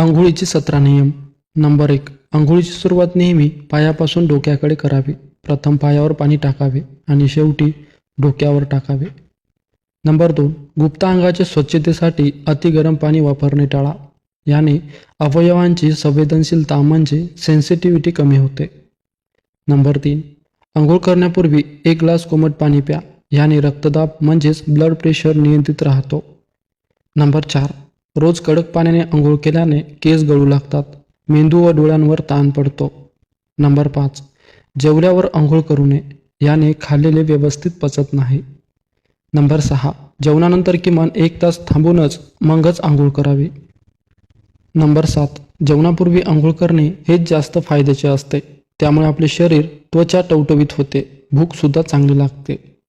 आंघोळीचे सतरा नियम. नंबर एक आंघोळीची सुरुवात नेहमी पायापासून डोक्याकडे करावी. प्रथम पायावर पाणी टाकावे आणि शेवटी डोक्यावर टाकावे. नंबर दोन गुप्त अंगाच्या स्वच्छतेसाठी अतिगरम पाणी वापरणे टाळा. याने अवयवांची संवेदनशीलता म्हणजे सेन्सिटिव्हिटी कमी होते. नंबर तीन आंघोळ करण्यापूर्वी एक ग्लास कोमट पाणी प्या. याने रक्तदाब म्हणजेच ब्लड प्रेशर नियंत्रित राहतो. नंबर चार रोज कडक पाण्याने आंघोळ केल्याने केस गळू लागतात. मेंदू व डोळ्यांवर ताण पडतो. नंबर पाच. जेवल्यावर आंघोळ करू नये. याने खाल्लेले व्यवस्थित पचत नाही. नंबर सहा. जेवणानंतर किमान एक तास थांबूनच मगच आंघोळ करावी. नंबर सात. जेवणापूर्वी आंघोळ करणे हेच जास्त फायद्याचे असते. त्यामुळे आपले शरीर त्वचा टवटवीत होते. भूकसुद्धा चांगली लागते.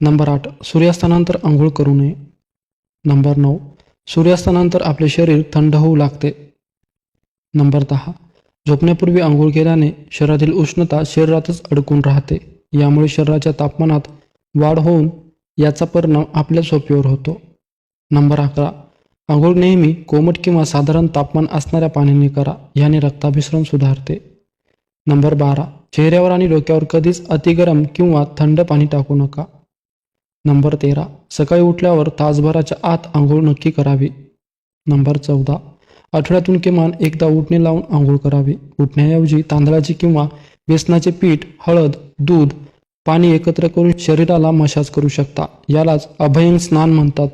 नंबर आठ. सूर्यास्तानंतर आंघोळ करू नये. नंबर नऊ. सूर्यास्तानंतर आपले शरीर थंड होऊ लागते. नंबर दहा. झोपण्यापूर्वी आंघोळ केल्याने शरीरातील उष्णता शरीरातच अडकून राहते. यामुळे शरीराच्या तापमानात वाढ होऊन याचा परिणाम आपल्या झोपेवर होतो. नंबर अकरा. आंघोळ नेहमी कोमट किंवा साधारण तापमान असणाऱ्या पाण्याने करा. याने रक्ताभिसरण सुधारते. नंबर बारा. चेहऱ्यावर आणि डोक्यावर कधीच अतिगरम किंवा थंड पाणी टाकू नका. नंबर तेरा. सकाळी उठल्यावर तासभराच्या आत आंघोळ नक्की करावी. नंबर चौदा. आठवड्यातून किमान एकदा उठणे लावून आंघोळ करावी. उठण्याऐवजी तांदळाचे किंवा बेसनाचे पीठ हळद दूध पाणी एकत्र करून शरीराला मशाज करू शकता. यालाच अभयंग स्नान म्हणतात.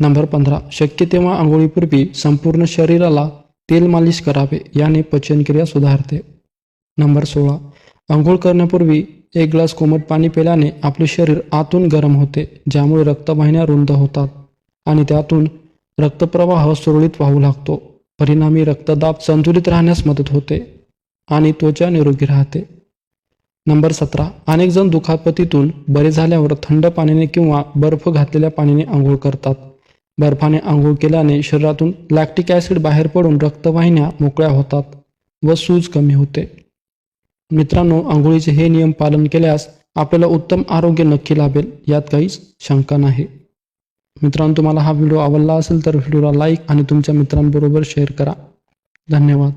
नंबर पंधरा. शक्य तेव्हा आंघोळीपूर्वी संपूर्ण शरीराला तेल मालिश करावे. याने पचनक्रिया सुधारते. नंबर सोळा. आंघोळ करण्यापूर्वी एक ग्लास कोमट पाणी पिल्याने आपले शरीर आतून गरम होते ज्यामुळे रक्तवाहिन्या रुंद होतात आणि त्यातून रक्तप्रवाह सुरळीत वाहू लागतो. परिणामी रक्तदाब संतुलित राहण्यास मदत होते आणि त्वचा निरोगी राहते. नंबर सतरा. अनेक जण दुखापतीतून बरे झाल्यावर थंड पाण्याने किंवा बर्फ घातलेल्या पाण्याने आंघोळ करतात. बर्फाने आंघोळ केल्याने शरीरातून लॅक्टिक ॲसिड बाहेर पडून रक्तवाहिन्या मोकळ्या होतात व सूज कमी होते. मित्रांनो आंघोळीचे हे नियम पालन केल्यास आपल्याला उत्तम आरोग्य नक्की लाभेल यात काहीच शंका नाही. मित्रांनो तुम्हाला हा व्हिडिओ आवडला असेल तर व्हिडिओला लाईक आणि तुमच्या मित्रांबरोबर शेअर करा. धन्यवाद.